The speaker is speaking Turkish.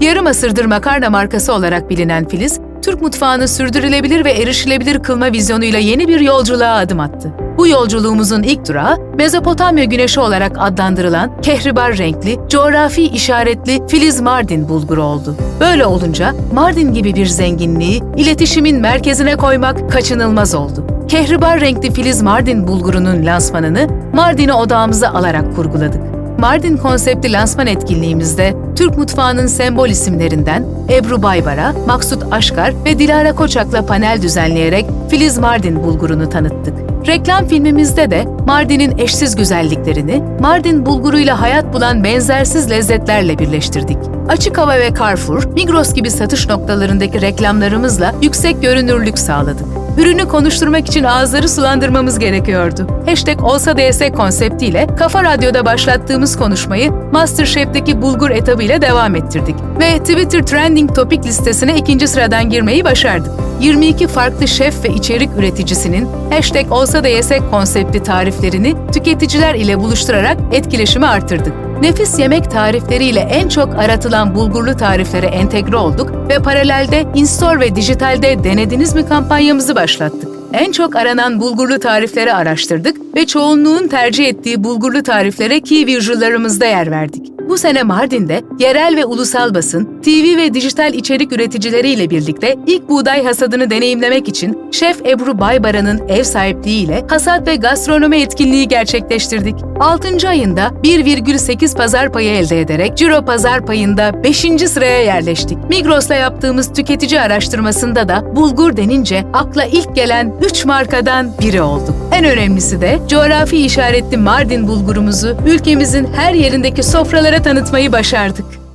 Yarım asırdır makarna markası olarak bilinen Filiz, Türk mutfağını sürdürülebilir ve erişilebilir kılma vizyonuyla yeni bir yolculuğa adım attı. Bu yolculuğumuzun ilk durağı Mezopotamya güneşi olarak adlandırılan kehribar renkli, coğrafi işaretli Filiz Mardin bulguru oldu. Böyle olunca Mardin gibi bir zenginliği iletişimin merkezine koymak kaçınılmaz oldu. Kehribar renkli Filiz Mardin bulgurunun lansmanını Mardin'i odağımıza alarak kurguladık. Mardin konseptli lansman etkinliğimizde Türk mutfağının sembol isimlerinden Ebru Baybara, Maksut Aşkar ve Dilara Koçak'la panel düzenleyerek Filiz Mardin bulgurunu tanıttık. Reklam filmimizde de Mardin'in eşsiz güzelliklerini Mardin bulguruyla hayat bulan benzersiz lezzetlerle birleştirdik. Açık hava ve Carrefour, Migros gibi satış noktalarındaki reklamlarımızla yüksek görünürlük sağladık. Ürünü konuşturmak için ağızları sulandırmamız gerekiyordu. Hashtag olsa DS konseptiyle Kafa Radyo'da başlattığımız konuşmayı Masterchef'teki bulgur etabıyla devam ettirdik. Ve Twitter Trending Topic listesine ikinci sıradan girmeyi başardık. 22 farklı şef ve içerik üreticisinin hashtag olsa da yesek konseptli tariflerini tüketiciler ile buluşturarak etkileşimi artırdık. Nefis yemek tarifleriyle en çok aratılan bulgurlu tariflere entegre olduk ve paralelde in-store ve dijitalde denediniz mi kampanyamızı başlattık. En çok aranan bulgurlu tarifleri araştırdık ve çoğunluğun tercih ettiği bulgurlu tariflere key views'larımızda yer verdik. Bu sene Mardin'de yerel ve ulusal basın, TV ve dijital içerik üreticileriyle birlikte ilk buğday hasadını deneyimlemek için Şef Ebru Baybaran'ın ev sahipliğiyle hasat ve gastronomi etkinliği gerçekleştirdik. 6. ayında 1,8 pazar payı elde ederek Ciro pazar payında 5. sıraya yerleştik. Migros'la yaptığımız tüketici araştırmasında da bulgur denince akla ilk gelen 3 markadan biri olduk. En önemlisi de coğrafi işaretli Mardin bulgurumuzu ülkemizin her yerindeki sofralara tanıtmayı başardık.